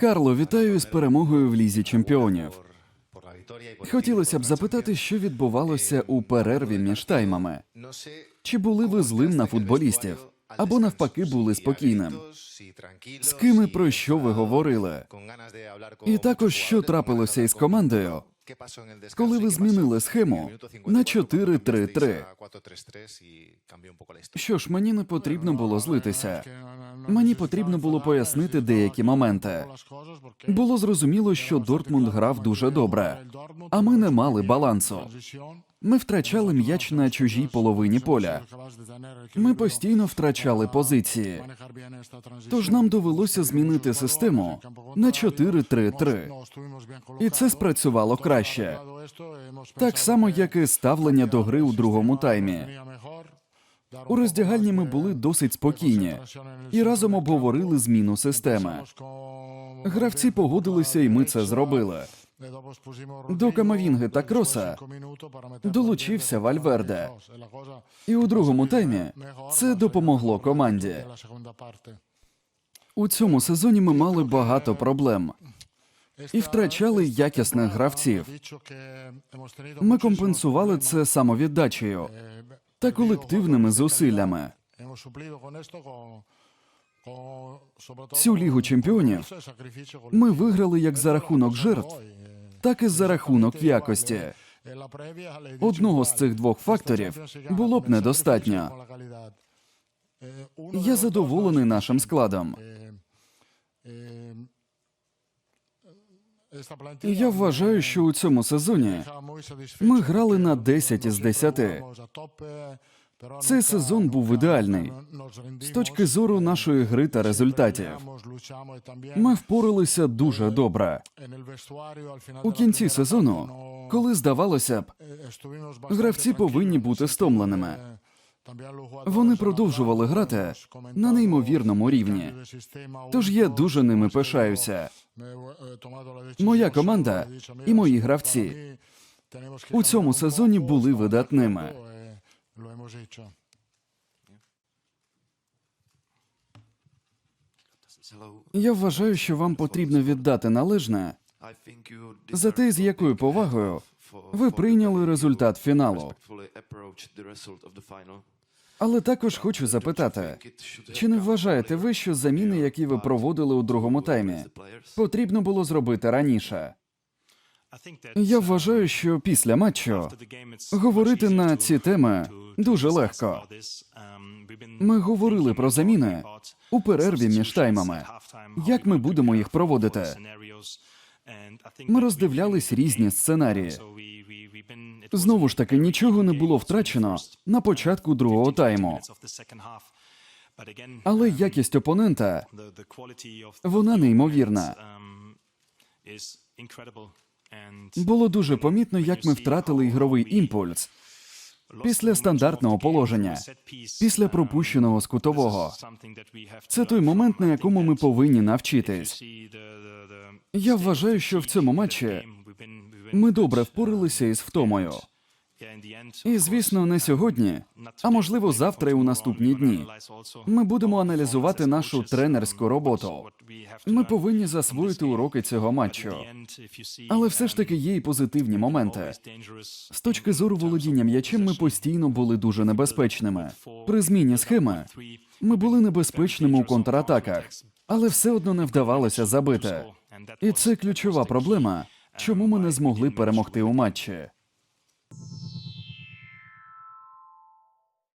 Карло, вітаю з перемогою в лізі чемпіонів. Хотілося б запитати, що відбувалося у перерві між таймами. Чи були ви злим на футболістів? Або навпаки були спокійним? З ким і про що ви говорили? І також що трапилося із командою, коли ви змінили схему на 4-3-3? Що ж, мені не потрібно було злитися. Мені потрібно було пояснити деякі моменти. Було зрозуміло, що Дортмунд грав дуже добре, а ми не мали балансу. Ми втрачали м'яч на чужій половині поля. Ми постійно втрачали позиції. Тож нам довелося змінити систему на 4-3-3. І це спрацювало краще. Так само, як і ставлення до гри у другому таймі. У роздягальні ми були досить спокійні і разом обговорили зміну системи. Гравці погодилися, і ми це зробили. До Камавінги та Кроса долучився Вальверде. І у другому таймі це допомогло команді. У цьому сезоні ми мали багато проблем і втрачали якісних гравців. Ми компенсували це самовіддачею та колективними зусиллями. Цю лігу чемпіонів ми виграли як за рахунок жертв, так і за рахунок якості. Одного з цих двох факторів було б недостатньо. Я задоволений нашим складом. І я вважаю, що у цьому сезоні ми грали на 10 із 10. Цей сезон був ідеальний з точки зору нашої гри та результатів. Ми впоралися дуже добре. У кінці сезону, коли здавалося б, гравці повинні бути стомленими. Вони продовжували грати на неймовірному рівні. Тож я дуже ними пишаюся. Моя команда і мої гравці у цьому сезоні були видатними. Я вважаю, що вам потрібно віддати належне за те, з якою повагою ви прийняли результат фіналу. Але також хочу запитати, чи не вважаєте ви, що заміни, які ви проводили у другому таймі, потрібно було зробити раніше? Я вважаю, що після матчу говорити на ці теми дуже легко. Ми говорили про заміни у перерві між таймами. Як ми будемо їх проводити? Ми роздивлялись різні сценарії. Знову ж таки, нічого не було втрачено на початку другого тайму. Але якість опонента вона неймовірна. Було дуже помітно, як ми втратили ігровий імпульс після стандартного положення, після пропущеного з кутового. Це той момент, на якому ми повинні навчитись. Я вважаю, що в цьому матчі ми добре впоралися із втомою. І, звісно, не сьогодні, а можливо завтра і у наступні дні. Ми будемо аналізувати нашу тренерську роботу. Ми повинні засвоїти уроки цього матчу. Але все ж таки є і позитивні моменти. З точки зору володіння м'ячем ми постійно були дуже небезпечними. При зміні схеми ми були небезпечними у контратаках, але все одно не вдавалося забити. І це ключова проблема, чому ми не змогли перемогти у матчі.